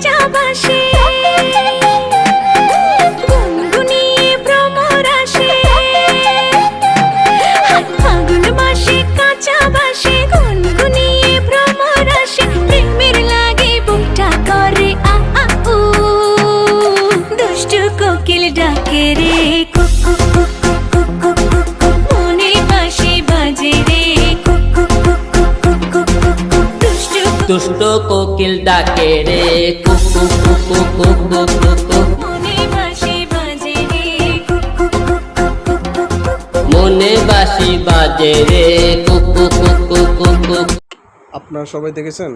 叫板戏 দুষ্ট কোকিল ডাকে রে কুকু কুকু কুকু কুকু মনে বাসি বাজে রে কুকু কুকু কুকু মনে বাসি বাজে রে কুকু কুকু কুকু আপনারা সবাই দেখেছেন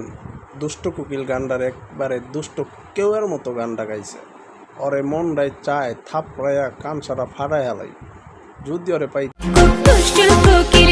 দুষ্ট কোকিল গানটার একবারে দুষ্ট কেউয়ের মতো গানটা গাইছে ওরে মনটাই চায় থাপড়াইয়া কান সারা হালাই যদি ওরে পাই দুষ্ট কোকিল